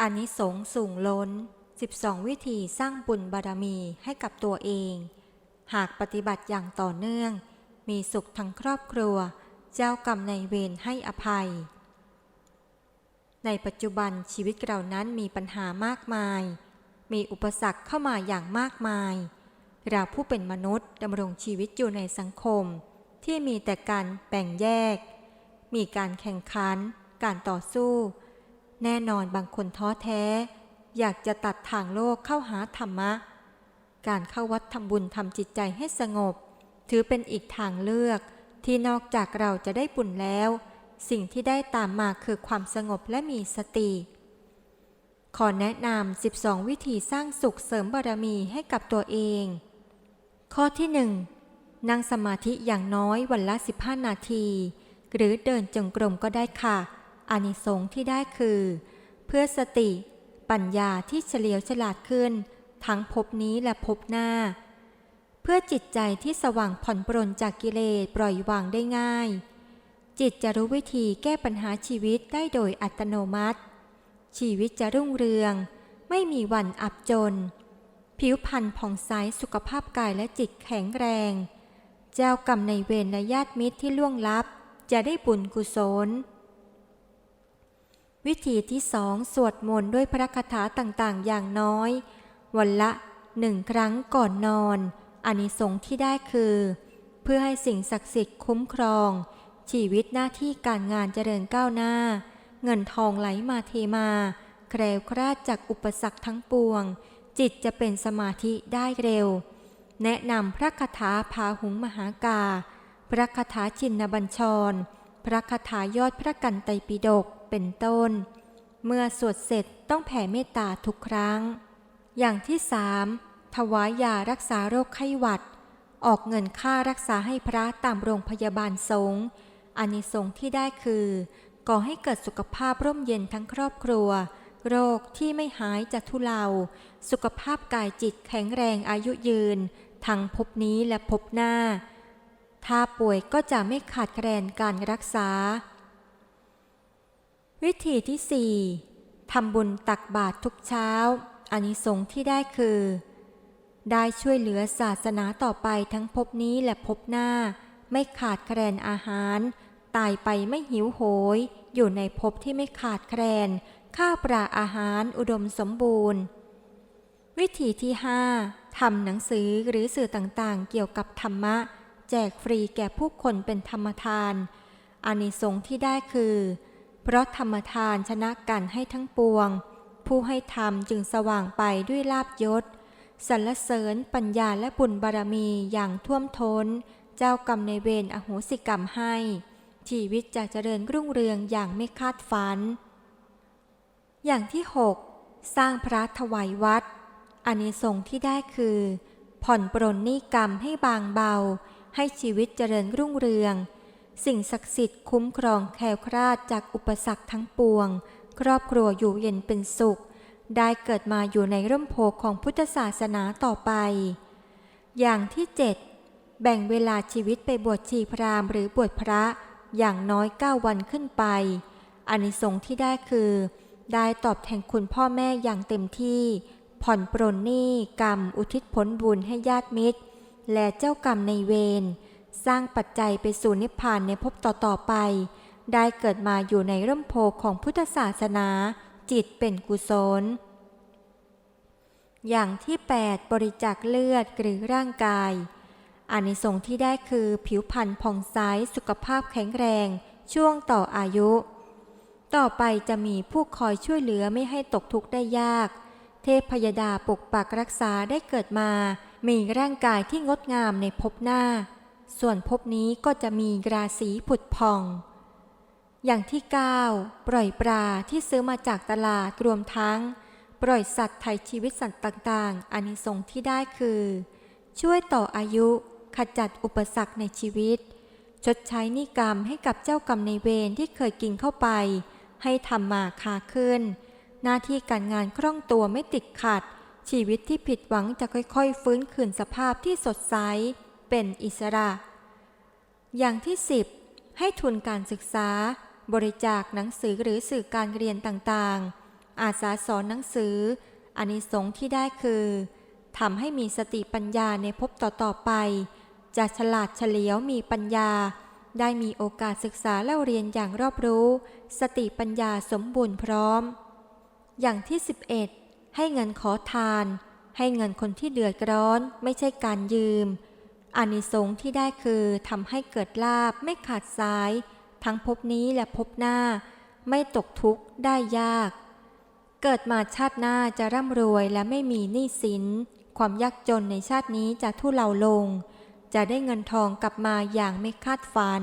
อานิสงส์สูงล้น 12 วิธีสร้างบุญบารมีให้กับตัวเอง หากปฏิบัติอย่างต่อเนื่อง มีสุขทั้งครอบครัว เจ้ากรรมในเวรให้อภัย ในปัจจุบันชีวิตเรานั้นมีปัญหามากมาย มีอุปสรรคเข้ามาอย่างมากมาย เราผู้เป็นมนุษย์ดำรงชีวิตอยู่ในสังคม ที่มีแต่การแบ่งแยก มีการแข่งขัน การต่อสู้ แน่นอนบางคนท้อแท้ อยากจะตัดทางโลกเข้าหาธรรมะ การเข้าวัดทำบุญทำจิตใจให้สงบ ถือเป็นอีกทางเลือก ที่นอกจากเราจะได้บุญแล้ว สิ่งที่ได้ตามมาคือความสงบและมีสติ ขอแนะนำ 12 วิธีสร้างสุขเสริมบารมีให้กับตัวเอง ข้อที่ 1 นั่งสมาธิอย่างน้อยวันละ 15 นาที หรือเดินจงกรมก็ได้ค่ะ อานิสงส์ที่ได้คือ เพื่อสติ ปัญญาที่เฉลียวฉลาดขึ้น ทั้งภพนี้และภพหน้า เพื่อจิตใจที่สว่างผ่อนปรนจากกิเลสปล่อยวางได้ง่าย จิตจะรู้วิธีแก้ปัญหาชีวิตได้โดยอัตโนมัติ ชีวิตจะรุ่งเรือง ไม่มีวันอับจน ผิวพรรณผ่องใสสุขภาพกายและจิตแข็งแรง เจ้ากรรมในเวรและญาติมิตรที่ล่วงลับจะได้บุญกุศล วิธีที่สองสวดมนต์ด้วยพระคาถาต่างๆ อย่างน้อย วันละหนึ่งครั้งก่อนนอนอานิสงส์ที่ได้คือ เพื่อให้สิ่งศักดิ์สิทธิ์คุ้มครอง ชีวิตหน้าที่การงานเจริญก้าวหน้า เงินทองไหลมาเทมาแคล้วคลาดจากอุปสรรคทั้งปวง จิตจะเป็นสมาธิได้เร็ว แนะนำพระคาถาพาหุงมหากา พระคาถาชินนบัญชร พระคาถายอดพระกันไตรปิฎก เป็นต้น เมื่อสวดเสร็จต้องแผ่เมตตาทุกครั้ง อย่างที่สามถวายยารักษาโรคไข้หวัด ออกเงินค่ารักษาให้พระตามโรงพยาบาลสงฆ์อานิสงส์ที่ได้คือก่อให้เกิดสุขภาพร่มเย็นทั้งครอบครัว โรคที่ไม่หายจะทุเลา สุขภาพกายจิตแข็งแรงอายุยืน ทั้งภพนี้และภพหน้า ถ้าป่วยก็จะไม่ขาดแคลนการรักษา วิธีที่ 4ทำบุญตักบาตรทุกเช้าอานิสงส์ที่ได้คือ ได้ช่วยเหลือศาสนาต่อไปทั้งภพนี้และภพหน้า ไม่ขาดแคลนอาหาร ตายไปไม่หิวโหย อยู่ในภพที่ไม่ขาดแคลน ข้าวปลาอาหารอุดมสมบูรณ์ วิธีที่ 5ทำหนังสือหรือสื่อต่างๆ เกี่ยวกับธรรมะ แจกฟรีแก่ผู้คนเป็นธรรมทานอานิสงส์ที่ได้คือ เพราะธรรมทานชนะกันให้ทั้งปวง ผู้ให้ธรรมจึงสว่างไปด้วยลาบยศสรรเสริญปัญญาและบุญบารมีอย่างท่วมท้น เจ้ากรรมในเวรอโหสิกรรมให้ ชีวิตจะเจริญรุ่งเรืองอย่างไม่คาดฝัน อย่างที่ 6 สร้างพระถวายวัดอานิสงส์ที่ได้คือ ผ่อนปรนหนี้กรรมให้บางเบา ให้ชีวิตเจริญรุ่งเรือง สิ่งศักดิ์สิทธิ์คุ้มครองแคล้วคลาดจากอุปสรรคทั้งปวง ครอบครัวอยู่เย็นเป็นสุข ได้เกิดมาอยู่ในร่มโพของพุทธศาสนาต่อไป อย่างที่7แบ่งเวลาชีวิตไปบวชชีพราหมณ์หรือบวชพระอย่างน้อย 9 วันขึ้นไปอานิสงส์ที่ได้คือ ได้ตอบแทนคุณพ่อแม่อย่างเต็มที่ ผ่อนปรนหนี้กรรม อุทิศผลบุญให้ญาติมิตร และเจ้ากรรมในเวร สร้างปัจจัยไปสู่นิพพานในภพต่อๆไป ได้เกิดมาอยู่ในร่มโพของพุทธศาสนา จิตเป็นกุศล อย่างที่ 8 บริจาคเลือดหรือร่างกายอานิสงส์ที่ได้คือผิวพรรณผ่องใสสุขภาพแข็งแรง ช่วงต่ออายุ ต่อไปจะมีผู้คอยช่วยเหลือไม่ให้ตกทุกข์ได้ยาก เทพพยดาปกปักรักษาได้เกิดมา มีร่างกายที่งดงามในภพหน้า ส่วนภพนี้ก็จะมีราศีผุดพอง อย่างที่ 9 ปล่อยปลาที่ซื้อมาจากตลาดรวมทั้ง ปล่อยสัตว์ไถ่ชีวิตสัตว์ต่างๆอานิสงส์ที่ได้คือ ช่วยต่ออายุขจัดอุปสรรคในชีวิต ชดใช้นิกรรมให้กับเจ้ากรรมในเวรที่เคยกินเข้าไป ให้ทำมาคาขึ้น หน้าที่การงานคล่องตัวไม่ติดขัด ชีวิตที่ผิดหวังจะค่อยๆ ฟื้นคืนสภาพที่สดใส เป็นอิสระ อย่างที่ 10 ให้ทุนการศึกษา บริจาคหนังสือหรือสื่อการเรียนต่างๆ อาสาสอนหนังสืออานิสงส์ที่ได้คือทำให้มีสติปัญญาในภพต่อๆไป จะฉลาดเฉลียวมีปัญญา ได้มีโอกาสศึกษาเล่าเรียนอย่างรอบรู้ สติปัญญาสมบูรณ์พร้อม อย่างที่ 11 ให้เงินขอทาน ให้เงินคนที่เดือดร้อนไม่ใช่การยืม อานิสงส์ที่ได้คือทำให้เกิดลาบไม่ขาดสาย ทั้งภพนี้และภพหน้า ไม่ตกทุกข์ได้ยาก เกิดมาชาติหน้าจะร่ำรวยและไม่มีหนี้สิน ความยากจนในชาตินี้จะทุเลาลง จะได้เงินทองกลับมาอย่างไม่คาดฝัน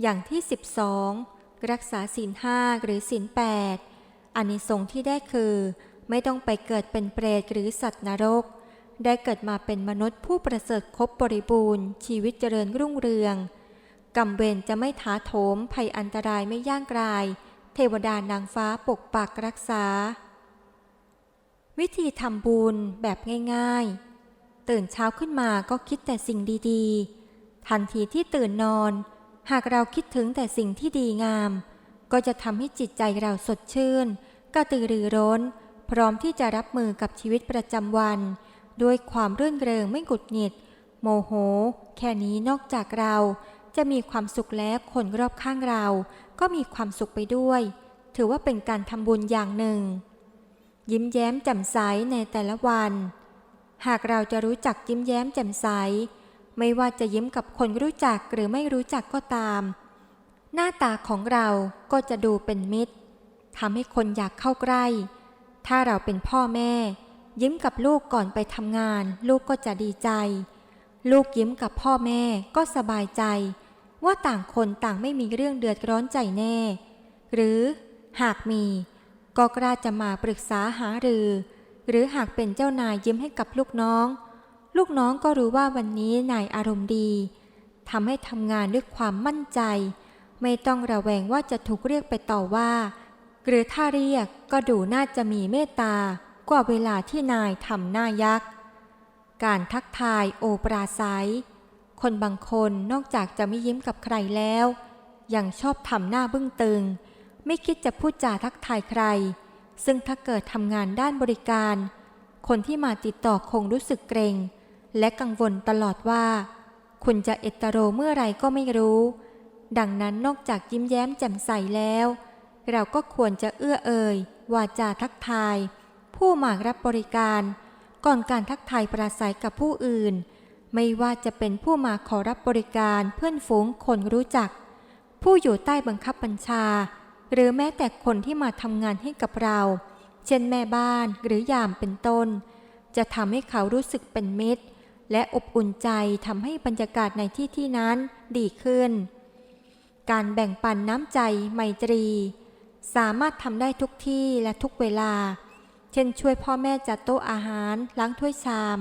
อย่างที่ 12 รักษาศีลห้าหรือศีลแปดอานิสงส์ที่ได้คือ ไม่ต้องไปเกิดเป็นเปรตหรือสัตว์นรก ได้เกิดมาเป็นมนุษย์ผู้ประเสริฐครบบริบูรณ์ ชีวิตเจริญรุ่งเรืองกรรมเวรจะไม่ท้าโถมภัยอันตรายไม่ย่างกราย เทวดานางฟ้าปกปักรักษา วิธีทำบุญแบบง่ายๆ ตื่นเช้าขึ้นมาก็คิดแต่สิ่งดีๆ ทันทีที่ตื่นนอน หากเราคิดถึงแต่สิ่งที่ดีงาม ก็จะทำให้จิตใจเราสดชื่น กระตือรือร้น พร้อมที่จะรับมือกับชีวิตประจำวัน ด้วยความรื่นเริงไม่กุดหงิด โมโห แค่นี้นอกจากเรา จะมีความสุขแล้วคนรอบข้างเรา ก็มีความสุขไปด้วย ถือว่าเป็นการทำบุญอย่างหนึ่ง ยิ้มแย้มแจ่มใสในแต่ละวัน หากเราจะรู้จักยิ้มแย้มแจ่มใส ไม่ว่าจะยิ้มกับคนรู้จักหรือไม่รู้จักก็ตาม หน้าตาของเราก็จะดูเป็นมิตรทำให้คนอยากเข้าใกล้ ถ้าเราเป็นพ่อแม่ ยิ้มกับลูกก่อนไปทำงาน ลูกก็จะดีใจ ลูกยิ้มกับพ่อแม่ก็สบายใจ ว่าต่างคนต่างไม่มีเรื่องเดือดร้อนใจแน่ หรือหากมี ก็กล้าจะมาปรึกษาหารือ หรือหากเป็นเจ้านายยิ้มให้กับลูกน้อง ลูกน้องก็รู้ว่าวันนี้นายอารมณ์ดีทำให้ทำงานด้วยความมั่นใจ ไม่ต้องระแวงว่าจะถูกเรียกไปต่อว่า หรือถ้าเรียกก็ดูน่าจะมีเมตตา กว่าเวลาที่นายทำหน้ายักษ์ การทักทายโอปราศัย คนบางคนนอกจากจะไม่ยิ้มกับใครแล้ว ยังชอบทำหน้าบึ้งตึง ไม่คิดจะพูดจาทักทายใคร ซึ่งถ้าเกิดทำงานด้านบริการ คนที่มาติดต่อคงรู้สึกเกรง และกังวลตลอดว่า คุณจะเอตโรเมื่อไรก็ไม่รู้ ดังนั้นนอกจากยิ้มแย้มแจ่มใสแล้ว เราก็ควรจะเอื้อเอ่ย วาจาทักทาย ผู้มารับบริการ ก่อนการทักทายปราศัยกับผู้อื่น ไม่ว่าจะเป็นผู้มาขอรับบริการเพื่อนฝูงคนรู้จัก ผู้อยู่ใต้บังคับบัญชา หรือแม้แต่คนที่มาทำงานให้กับเรา เช่นแม่บ้านหรือยามเป็นต้น จะทำให้เขารู้สึกเป็นมิตร และอบอุ่นใจทำให้บรรยากาศในที่ที่นั้นดีขึ้น การแบ่งปันน้ำใจไมตรี สามารถทำได้ทุกที่และทุกเวลา เช่นช่วยพ่อแม่จัดโต๊ะอาหารล้างถ้วยชาม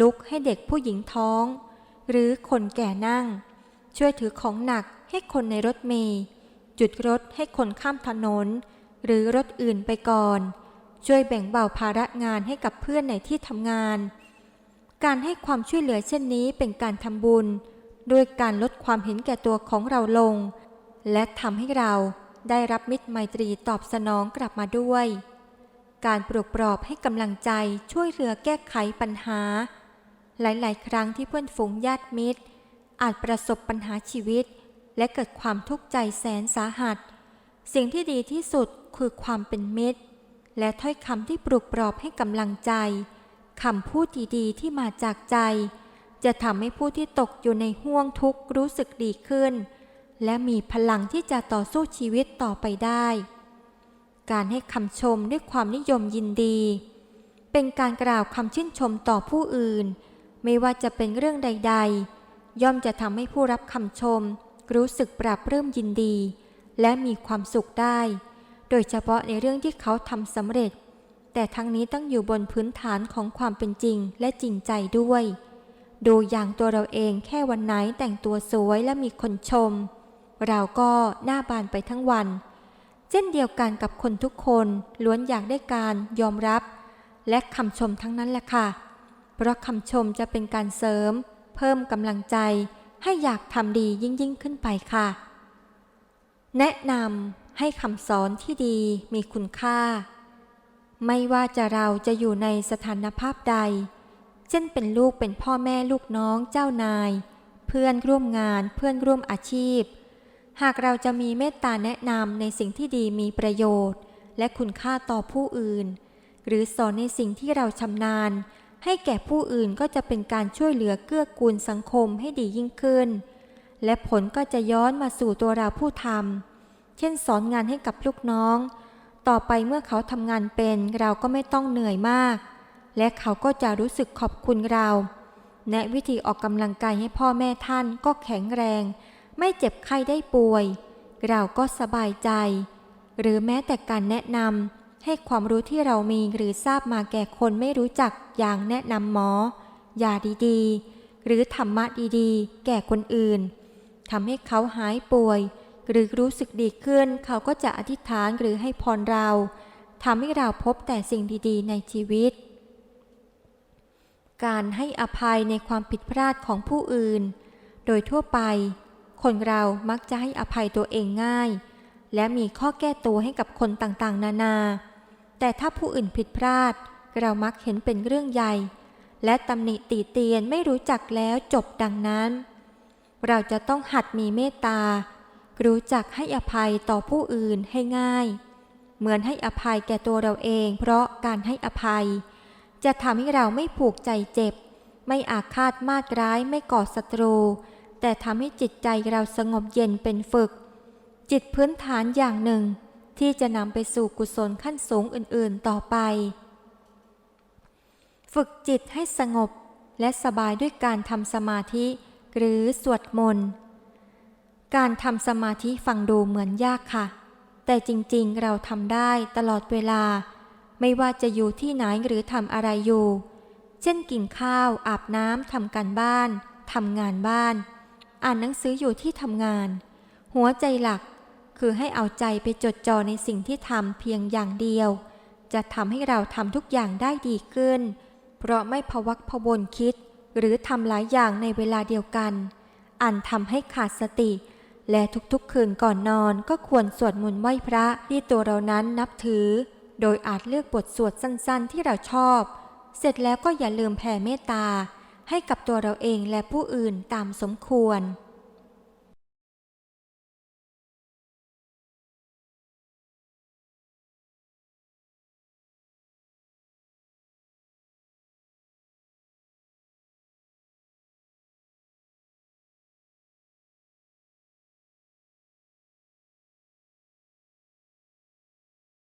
ลุกให้เด็กผู้หญิงท้อง หรือคนแก่นั่ง ช่วยถือของหนักให้คนในรถเมล์จุดรถให้คนข้ามถนน หรือรถอื่นไปก่อน ช่วยแบ่งเบาภาระงานให้กับเพื่อนในที่ทำงาน การให้ความช่วยเหลือเช่นนี้เป็นการทำบุญ ด้วยการลดความเห็นแก่ตัวของเราลง และทำให้เราได้รับมิตรไมตรีตอบสนองกลับมาด้วย การปลุกปลอบให้กำลังใจช่วยเหลือแก้ไขปัญหา หลาย ๆ ครั้งที่เพื่อนฝูงญาติมิตร อาจประสบปัญหาชีวิต และเกิดความทุกข์ใจแสนสาหัส สิ่งที่ดีที่สุดคือความเป็นมิตร และถ้อยคำที่ปลุกปลอบให้กำลังใจคำพูดดีๆที่มาจากใจ จะทำให้ผู้ที่ตกอยู่ในห่วงทุกข์รู้สึกดีขึ้น และมีพลังที่จะต่อสู้ชีวิตต่อไปได้ การให้คำชมด้วยความนิยมยินดี เป็นการกล่าวคำชื่นชมต่อผู้อื่น ไม่ว่าจะเป็นเรื่องใด ๆ ย่อมจะทำให้ผู้รับคำชม รู้สึกปราบเริ่มยินดี และมีความสุขได้ โดยเฉพาะในเรื่องที่เขาทำสำเร็จ แต่ทั้งนี้ต้องอยู่บนพื้นฐานของความเป็นจริงและจริงใจด้วย ดูอย่างตัวเราเองแค่วันไหนแต่งตัวสวยและมีคนชม เราก็หน้าบานไปทั้งวัน เช่นเดียวกันกับคนทุกคนล้วนอยากได้การยอมรับ และคำชมทั้งนั้นแหละค่ะ เพราะคำชมจะเป็นการเสริม เพิ่มกำลังใจ ให้อยากทำดียิ่งยิ่งขึ้นไปค่ะ แนะนำให้ให้คำสอนที่ดีมีคุณค่า ไม่ว่าจะเราจะอยู่ในสถานภาพใด เช่นเป็นลูกเป็นพ่อแม่ลูกน้องเจ้านาย เพื่อนร่วมงานเพื่อนร่วมอาชีพ หากเราจะมีเมตตาแนะนำในสิ่งที่ดีมีประโยชน์ และคุณค่าต่อผู้อื่น หรือสอนในสิ่งที่เราชำนาญ ให้แก่ผู้อื่นก็จะเป็นการช่วยเหลือเกื้อกูลสังคมให้ดียิ่งขึ้น และผลก็จะย้อนมาสู่ตัวเราผู้ทำเช่นสอนงานให้กับลูกน้อง ต่อไปเมื่อเขาทำงานเป็นเราก็ไม่ต้องเหนื่อยมาก และเขาก็จะรู้สึกขอบคุณเรา แนะวิธีออกกำลังกายให้พ่อแม่ท่านก็แข็งแรง ไม่เจ็บไข้ได้ป่วย เราก็สบายใจ หรือแม้แต่การแนะนำให้ความรู้ที่เรามีหรือทราบมาแก่คนไม่รู้จักอย่างแนะนำหมอ ยาดีๆ หรือธรรมะดีๆ แก่คนอื่นทำให้เขาหายป่วย หรือรู้สึกดีขึ้น เขาก็จะอธิษฐานหรือให้พรเราทำให้เราพบแต่สิ่งดีๆ ในชีวิต การให้อภัยในความผิดพลาดของผู้อื่น โดยทั่วไป คนเรามักจะให้อภัยตัวเองง่าย และมีข้อแก้ตัวให้กับคนต่างๆ นานา แต่ถ้าผู้อื่นผิดพลาด เรามักเห็นเป็นเรื่องใหญ่ และตำหนิตีเตียนไม่รู้จักแล้วจบดังนั้น เราจะต้องหัดมีเมตตา รู้จักให้อภัยต่อผู้อื่นให้ง่าย เหมือนให้อภัยแก่ตัวเราเอง เพราะการให้อภัย จะทำให้เราไม่ผูกใจเจ็บ ไม่อาฆาตมาดร้ายไม่ก่อศัตรู แต่ทำให้จิตใจเราสงบเย็นเป็นฝึก จิตพื้นฐานอย่างหนึ่ง ที่จะนำไปสู่กุศลขั้นสูงอื่นๆต่อไป ฝึกจิตให้สงบและสบายด้วยการทำสมาธิ หรือสวดมนต์การทำสมาธิฟังดูเหมือนยากค่ะ แต่จริงๆเราทำได้ตลอดเวลา ไม่ว่าจะอยู่ที่ไหนหรือทำอะไรอยู่ เช่นกินข้าว อาบน้ำทำการบ้านทำงานบ้าน อ่านหนังสืออยู่ที่ทำงาน หัวใจหลักคือให้เอาใจไปจดจ่อในสิ่งที่ทำเพียงอย่างเดียว จะทำให้เราทำทุกอย่างได้ดีขึ้น เพราะไม่พวักพวนคิด หรือทำหลายอย่างในเวลาเดียวกันอันทำให้ขาดสติ และทุกๆคืนก่อนนอนก็ควรสวดมนต์ไหว้พระที่ตัวเรานั้นนับถือ โดยอาจเลือกบทสวดสั้นๆที่เราชอบ เสร็จแล้วก็อย่าลืมแผ่เมตตา ให้กับตัวเราเองและผู้อื่นตามสมควร